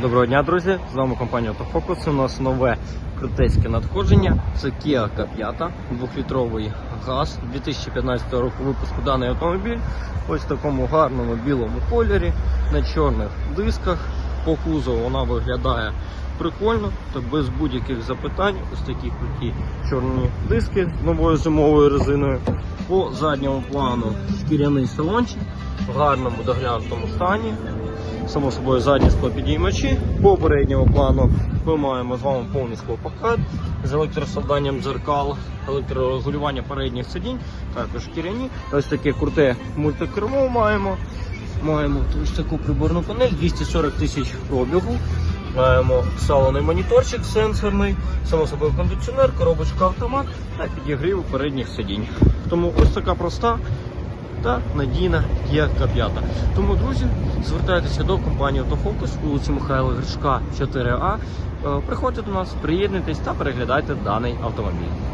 Доброго дня, друзі! З вами компанія Autofocus. У нас нове крутецьке надходження. Це Kia K5, 2-літровий газ 2015 року випуску даний автомобіль. Ось в такому гарному білому кольорі, на чорних дисках. По кузову вона виглядає прикольно, та без будь-яких запитань. Ось такі круті чорні диски з новою зимовою резиною. По задньому плану шкіряний салончик в гарному доглянутому стані. Само собою задні склопідіймачі. По передньому плану ми маємо з вами повний склопакет з електросовданням дзеркал, електрорегулювання передніх сидінь, також шкіряні. Ось таке круте мультикермо маємо. Маємо ось таку приборну панель, 240 тисяч пробігу. Маємо салоний моніторчик сенсорний, само собою кондиціонер, коробочка автомат та підігрів передніх сидінь. Тому ось така проста та надійна є K5. Тому, друзі, звертайтеся до компанії Автофокус вулиці Михайла Гришка, 4А. Е, Приходьте до нас, приєднуйтесь та переглядайте даний автомобіль.